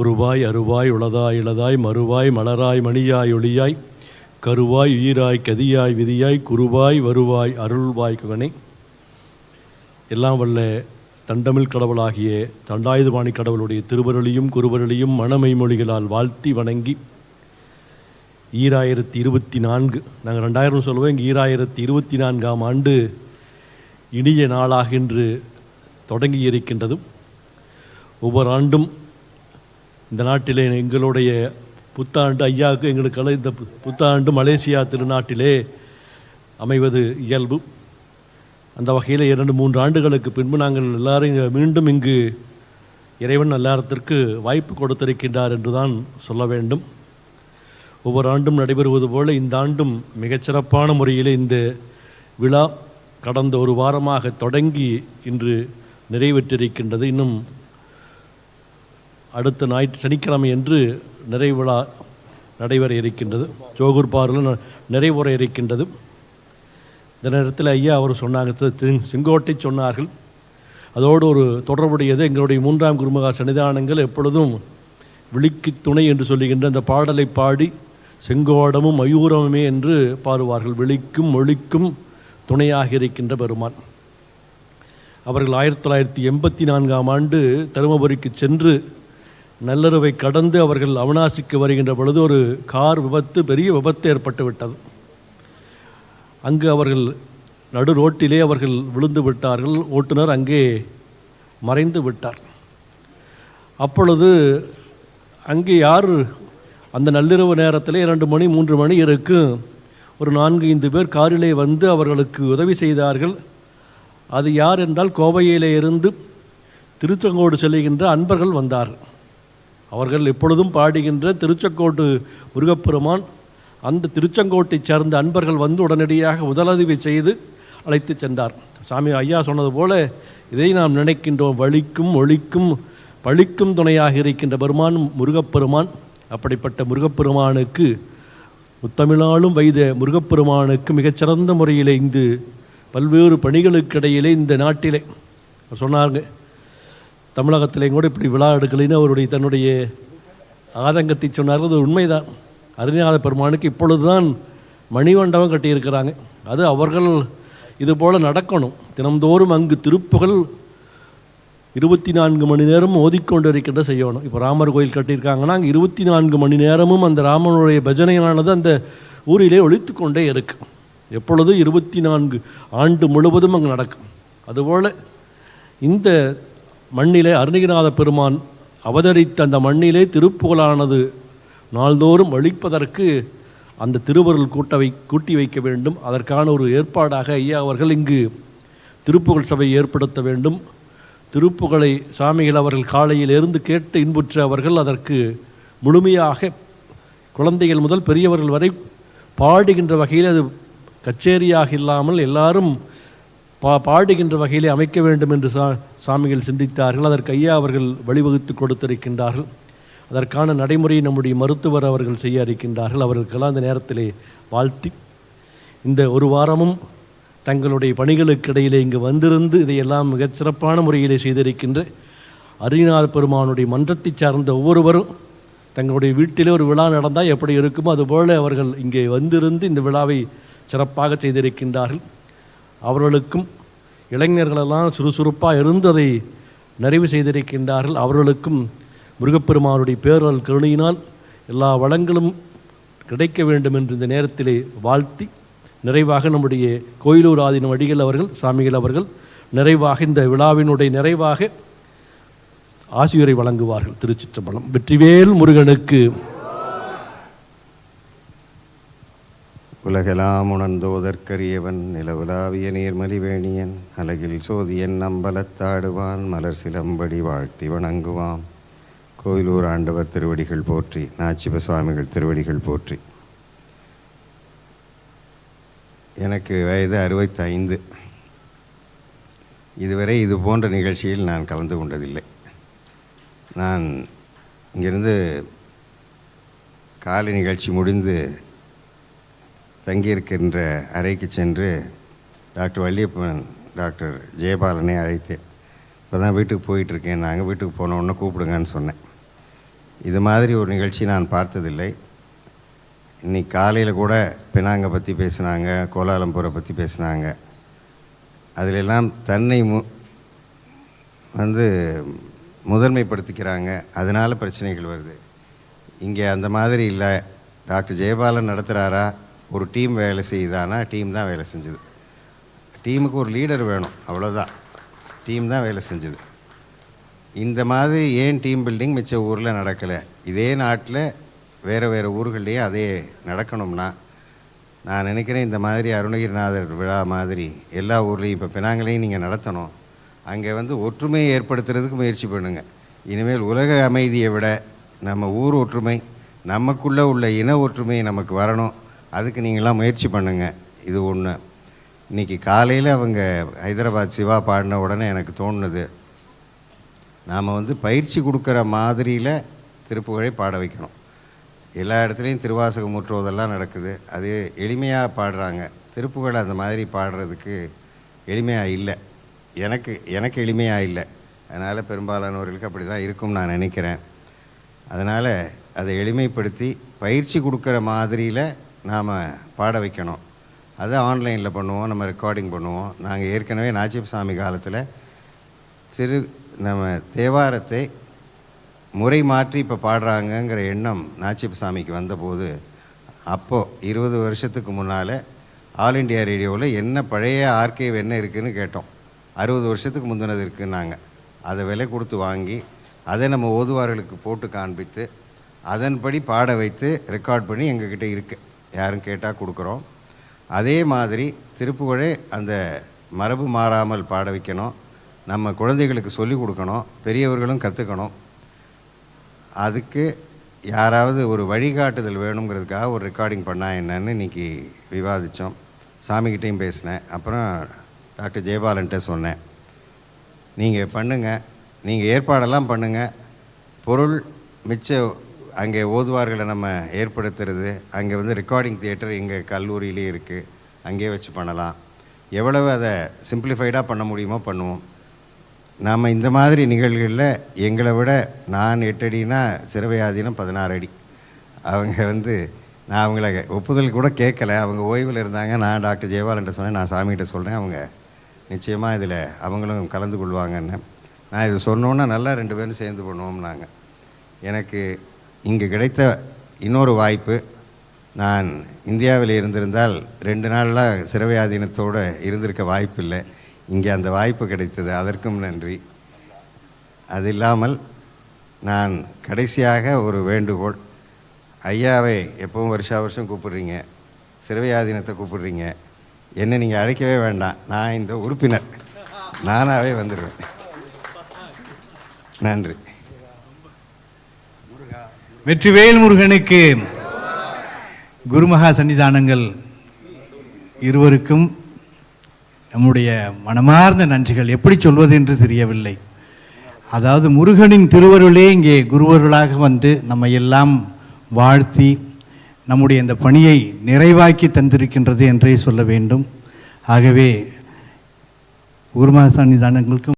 உருவாய் அருவாய் உளதாய் இளதாய் மறுவாய் மலராய் மணியாய் ஒளியாய் கருவாய் உயிராய் கதியாய் விதியாய் குருவாய் வருவாய் அருள்வாய் குகனை. எல்லாம் வல்ல தண்டமிழ் கடவுளாகிய தண்டாயுதபாணி கடவுளுடைய திருவருளியும் குருவருளியும் மணமை மொழிகளால் வாழ்த்தி வணங்கி ஈராயிரத்தி இருபத்தி நான்கு நாங்கள் ரெண்டாயிரம் சொல்லுவோம் இங்கே ஈராயிரத்தி இருபத்தி நான்காம் ஆண்டு இனிய நாளாக இன்று தொடங்கி இருக்கின்றதும் ஒவ்வொரு ஆண்டும் இந்த நாட்டிலே எங்களுடைய புத்தாண்டு ஐயாவுக்கு எங்களுக்கெல்லாம் இந்த பு- புத்தாண்டு மலேசியா திருநாட்டிலே அமைவது இயல்பு. அந்த வகையில் இரண்டு மூன்று ஆண்டுகளுக்கு பின்பு நாங்கள் எல்லாரும் மீண்டும் இங்கு இறைவன் எல்லாத்திற்கு வாய்ப்பு கொடுத்திருக்கின்றார் என்று தான் சொல்ல வேண்டும். ஒவ்வொரு ஆண்டும் நடைபெறுவது போல இந்த ஆண்டும் மிகச்சிறப்பான முறையில் இந்த விழா கடந்த ஒரு வாரமாக தொடங்கி இன்று நிறைவேற்றிருக்கின்றது இன்னும் அடுத்த ஞாயிற்று சனிக்கிழமை என்று நிறைவிழா நடைபெற இருக்கின்றது. ஜோகூர் பார்வையில் நிறைவுற இருக்கின்றது. இந்த நேரத்தில் ஐயா அவர் சொன்னாங்க செங்கோட்டை சொன்னார்கள். அதோடு ஒரு தொடர்புடையது எங்களுடைய மூன்றாம் குருமகா சன்னிதானங்கள் எப்பொழுதும் விழிக்கு துணை என்று சொல்லுகின்ற அந்த பாடலை பாடி செங்கோடமும் மயூரமுமே என்று பாடுவார்கள். விழிக்கும் மொழிக்கும் துணையாக இருக்கின்ற பெருமான். அவர்கள் ஆயிரத்தி தொள்ளாயிரத்தி எண்பத்தி நான்காம் ஆண்டு தருமபுரிக்கு சென்று நல்லுறவை கடந்து அவர்கள் அவனாசிக்கு வருகின்ற பொழுது ஒரு கார் விபத்து பெரிய விபத்து ஏற்பட்டு விட்டது. அங்கு அவர்கள் நடு ரோட்டிலே அவர்கள் விழுந்து விட்டார்கள். ஓட்டுநர் அங்கே மறைந்து விட்டார். அப்பொழுது அங்கே யார்? அந்த நள்ளிரவு நேரத்தில் இரண்டு மணி மூன்று மணி இருக்கும் ஒரு நான்கு ஐந்து பேர் காரிலே வந்து அவர்களுக்கு உதவி செய்தார்கள். அது யார் என்றால் கோவையிலே இருந்து திருச்செங்கோடு செல்கின்ற அன்பர்கள் வந்தார்கள். அவர்கள் எப்பொழுதும் பாடுகின்ற திருச்செங்கோட்டு முருகப்பெருமான் அந்த திருச்செங்கோட்டைச் சேர்ந்த அன்பர்கள் வந்து உடனடியாக முதலுதவி செய்து அழைத்து சென்றார். சாமி ஐயா சொன்னது போல இதை நாம் நினைக்கின்றோம். வழிக்கும் ஒழிக்கும் பழிக்கும் துணையாக இருக்கின்ற பெருமான் முருகப்பெருமான். அப்படிப்பட்ட முருகப்பெருமானுக்கு முத்தமிழாலும் வைத முருகப்பெருமானுக்கு மிகச்சிறந்த முறையில் இந்த பல்வேறு பணிகளுக்கிடையிலே இந்த நாட்டிலே சொன்னாங்க தமிழகத்திலேயும் கூட இப்படி விழா எடுக்கலைன்னு அவருடைய தன்னுடைய ஆதங்கத்தை சொன்னார்கள் அது உண்மைதான். அருணிநாத பெருமானுக்கு இப்பொழுதுதான் மணிமண்டபம் கட்டியிருக்கிறாங்க. அது அவர்கள் இது போல் நடக்கணும். தினம்தோறும் அங்கு திருப்புகள் இருபத்தி நான்கு மணி நேரம் ஓதிக்கொண்டு இருக்கின்ற செய்யணும். இப்போ ராமர் கோயில் கட்டியிருக்காங்கன்னா அங்கே இருபத்தி நான்கு மணி நேரமும் அந்த ராமனுடைய பஜனையானது அந்த ஊரிலே ஒழித்து கொண்டே இருக்கும் எப்பொழுதும் இருபத்தி நான்கு ஆண்டு முழுவதும் அங்கே நடக்கும். அதுபோல் இந்த மண்ணிலே அருணகிநாத பெருமான் அவதரித்த அந்த மண்ணிலே திருப்புகழானது நாள்தோறும் அழிப்பதற்கு அந்த திருவருள் கூட்டவை கூட்டி வைக்க வேண்டும். அதற்கான ஒரு ஏற்பாடாக ஐயா அவர்கள் இங்கு திருப்புகழ் சபை ஏற்படுத்த வேண்டும். திருப்புகழை சாமிகள் அவர்கள் காலையில் இருந்து கேட்டு இன்புற்ற அவர்கள் அதற்கு முழுமையாக குழந்தைகள் முதல் பெரியவர்கள் வரை பாடுகின்ற வகையில் அது கச்சேரியாக இல்லாமல் எல்லாரும் பா பாடுகின்ற வகையிலே அமைக்க வேண்டும் என்று சா சாமிகள் சிந்தித்தார்கள். அதற்கு ஐயா அவர்கள் வழிவகுத்து கொடுத்திருக்கின்றார்கள். அதற்கான நடைமுறையை நம்முடைய மருத்துவர் அவர்கள் செய்ய இருக்கின்றார்கள் அவர்களுக்கெல்லாம் அந்த நேரத்திலே வாழ்த்தி இந்த ஒரு வாரமும் தங்களுடைய பணிகளுக்கு இடையிலே இங்கு வந்திருந்து இதையெல்லாம் மிகச்சிறப்பான முறையிலே செய்திருக்கின்ற அரிநாத பெருமானுடைய மன்றத்தை சார்ந்த ஒவ்வொருவரும் தங்களுடைய வீட்டிலே ஒரு விழா நடந்தால் எப்படி இருக்குமோ அதுபோல அவர்கள் இங்கே வந்திருந்து இந்த விழாவை சிறப்பாக செய்திருக்கின்றார்கள். அவர்களுக்கும் இளைஞர்களெல்லாம் சுறுசுறுப்பாக இருந்து அதை நிறைவு செய்திருக்கின்றார்கள். அவர்களுக்கும் முருகப்பெருமானுடைய பேரல் கருணையினால் எல்லா வளங்களும் கிடைக்க வேண்டும் என்று இந்த நேரத்திலே வாழ்த்தி நிறைவாக நம்முடைய கோயிலூர் ஆதீனம் வடிகள் அவர்கள் சாமிகள் அவர்கள் நிறைவாக இந்த விழாவினுடைய நிறைவாக ஆசிரியரை வழங்குவார்கள். திருச்சிற்றம்பலம். வெற்றிவேல் முருகனுக்கு உலகெல்லாம் உணர்ந்தோதற்கரியவன் நிலவுலாவிய நீர்மலிவேணியன் அலகில் சோதியன் அம்பலத்தாடுவான் மலர் சிலம்படி வாழ்த்தி வணங்குவான். கோயிலூர் ஆண்டவர் திருவடிகள் போற்றி நாச்சிப சுவாமிகள் திருவடிகள் போற்றி. எனக்கு வயது அறுபத்தைந்து. இதுவரை இது போன்ற நிகழ்ச்சியில் நான் கலந்து கொண்டதில்லை. நான் இங்கிருந்து காலை நிகழ்ச்சி முடிந்து தங்கியிருக்கின்ற அறைக்கு சென்று டாக்டர் வள்ளியப்பன் டாக்டர் ஜெயபாலனை அழைத்தேன் இப்போ தான் வீட்டுக்கு போயிட்டுருக்கேன் நாங்கள் வீட்டுக்கு போன உடனே கூப்பிடுங்கன்னு சொன்னேன். இது மாதிரி ஒரு நிகழ்ச்சி நான் பார்த்ததில்லை. இன்றைக்கி காலையில் கூட பினாங்கை பற்றி பேசுனாங்க கோலாலம்பூரை பற்றி பேசுனாங்க. அதிலெல்லாம் தன்னை மு வந்து முதன்மைப்படுத்திக்கிறாங்க. அதனால் பிரச்சனைகள் வருது. இங்கே அந்த மாதிரி இல்லை. டாக்டர் ஜெயபாலன் நடத்துகிறாரா ஒரு டீம் வேலை செய்யுதானா டீம் தான் வேலை செஞ்சுது. டீமுக்கு ஒரு லீடர் வேணும் அவ்வளோதான் டீம் தான் வேலை செஞ்சுது. இந்த மாதிரி ஏன் டீம் பில்டிங் மிச்ச ஊரில் நடக்கலை? இதே நாட்டில் வேறு வேறு ஊர்கள்லேயே அதே நடக்கணும்னா நான் நினைக்கிறேன் இந்த மாதிரி அருணகிரிநாதர் விழா மாதிரி எல்லா ஊர்லேயும் இப்போ பினாங்களையும் நீங்கள் நடத்தணும். அங்கே வந்து ஒற்றுமையை ஏற்படுத்துறதுக்கு முயற்சி பண்ணுங்கள் இனிமேல் உலக அமைதியை விட நம்ம ஊர் ஒற்றுமை நமக்குள்ளே உள்ள இன ஒற்றுமை நமக்கு வரணும். அதுக்கு நீங்களாம் முயற்சி பண்ணுங்கள் இது ஒன்று இன்றைக்கி காலையில் அவங்க ஹைதராபாத் சிவா பாடின உடனே எனக்கு தோணுது. நாம் வந்து பயிற்சி கொடுக்குற மாதிரியில் திருப்புகழை பாட வைக்கணும். எல்லா இடத்துலையும் திருவாசகம் முற்றுவதெல்லாம் நடக்குது. அது எளிமையாக பாடுறாங்க. திருப்புகழ் அந்த மாதிரி பாடுறதுக்கு எளிமையாக இல்லை. எனக்கு எனக்கு எளிமையாக இல்லை. அதனால் பெரும்பாலானவர்களுக்கு அப்படி தான் இருக்கும்னு நான் நினைக்கிறேன். அதனால் அதை எளிமைப்படுத்தி பயிற்சி கொடுக்குற மாதிரியில் நாம் பாட வைக்கணும். அதை ஆன்லைனில் பண்ணுவோம் நம்ம ரெக்கார்டிங் பண்ணுவோம். நாங்கள் ஏற்கனவே நாச்சிப் சாமி காலத்தில் திரு நம்ம தேவாரத்தை முறை மாற்றி இப்போ பாடுறாங்கங்கிற எண்ணம் நாச்சிப் சாமிக்கு வந்தபோது அப்போது இருபது வருஷத்துக்கு முன்னால் ஆல் இண்டியா ரேடியோவில் என்ன பழைய ஆர்கேவ் என்ன இருக்குதுன்னு கேட்டோம். அறுபது வருஷத்துக்கு முந்தினது இருக்குன்னாங்க. அதை விலை கொடுத்து வாங்கி அதை நம்ம ஓதுவார்களுக்கு போட்டு காண்பித்து அதன்படி பாட வைத்து ரெக்கார்ட் பண்ணி எங்ககிட்ட இருக்குது யாரும் கேட்டால் கொடுக்குறோம். அதே மாதிரி திருப்புகழே அந்த மரபு மாறாமல் பாட வைக்கணும். நம்ம குழந்தைகளுக்கு சொல்லிக் கொடுக்கணும். பெரியவர்களும் கற்றுக்கணும் அதுக்கு யாராவது ஒரு வழிகாட்டுதல் வேணுங்கிறதுக்காக ஒரு ரெக்கார்டிங் பண்ணா என்னன்னு இன்னைக்கு விவாதித்தோம் சாமிக்கிட்டேயும் பேசினேன். அப்புறம் டாக்டர் ஜெயபாலன்ட்ட சொன்னேன். நீங்கள் பண்ணுங்கள் நீங்கள் ஏற்பாடெல்லாம் பண்ணுங்கள் பொருள் மிச்ச அங்கே ஓதுவார்களை நம்ம ஏற்படுத்துறது அங்கே வந்து ரெக்கார்டிங் தியேட்டர் எங்கள் கல்லூரியிலே இருக்குது அங்கேயே வச்சு பண்ணலாம். எவ்வளவு அதை சிம்பிளிஃபைடாக பண்ண முடியுமோ பண்ணுவோம். நாம் இந்த மாதிரி நிகழ்வுகளில் எங்களை விட நான் எட்டு அடினா சிறுவையாதீனம் பதினாறு அடி. அவங்க வந்து நான் அவங்கள ஒப்புதல் கூட கேட்கல. அவங்க ஓய்வில் இருந்தாங்க. நான் டாக்டர் ஜெயபாலன்ட்ட சொன்னேன். நான் சாமிகிட்ட சொல்கிறேன் அவங்க நிச்சயமாக இதில் அவங்களும் கலந்து கொள்வாங்கன்னு. நான் இது சொன்னோன்னா நல்லா ரெண்டு பேரும் சேர்ந்து பண்ணுவோம்னாங்க. எனக்கு இங்கே கிடைத்த இன்னொரு வாய்ப்பு நான் இந்தியாவில் இருந்திருந்தால் ரெண்டு நாள்லாம் சிறவியாதீனத்தோடு இருந்திருக்க வாய்ப்பில்லை. இங்கே அந்த வாய்ப்பு கிடைத்தது. அதற்கும் நன்றி. அது இல்லாமல் நான் கடைசியாக ஒரு வேண்டுகோள். ஐயாவை எப்பவும் வருஷா வருஷம் கூப்பிடுறீங்க. சிறவியாதீனத்தை கூப்பிடுறீங்க. என்னை நீங்கள் அழைக்கவே வேண்டாம். நான் இந்த உறுப்பினர். நானாகவே வந்துடுவேன் நன்றி. வெற்றிவேல் முருகனுக்கு குருமகா சன்னிதானங்கள் இருவருக்கும் நம்முடைய மனமார்ந்த நன்றிகள். எப்படி சொல்வது என்று தெரியவில்லை. அதாவது முருகனின் திருவருளே இங்கே குருவருளாக வந்து நம்ம எல்லாம் வாழ்த்தி நம்முடைய இந்த பணியை நிறைவாக்கி தந்திருக்கின்றது என்றே சொல்ல வேண்டும். ஆகவே குருமகா சன்னிதானங்களுக்கும்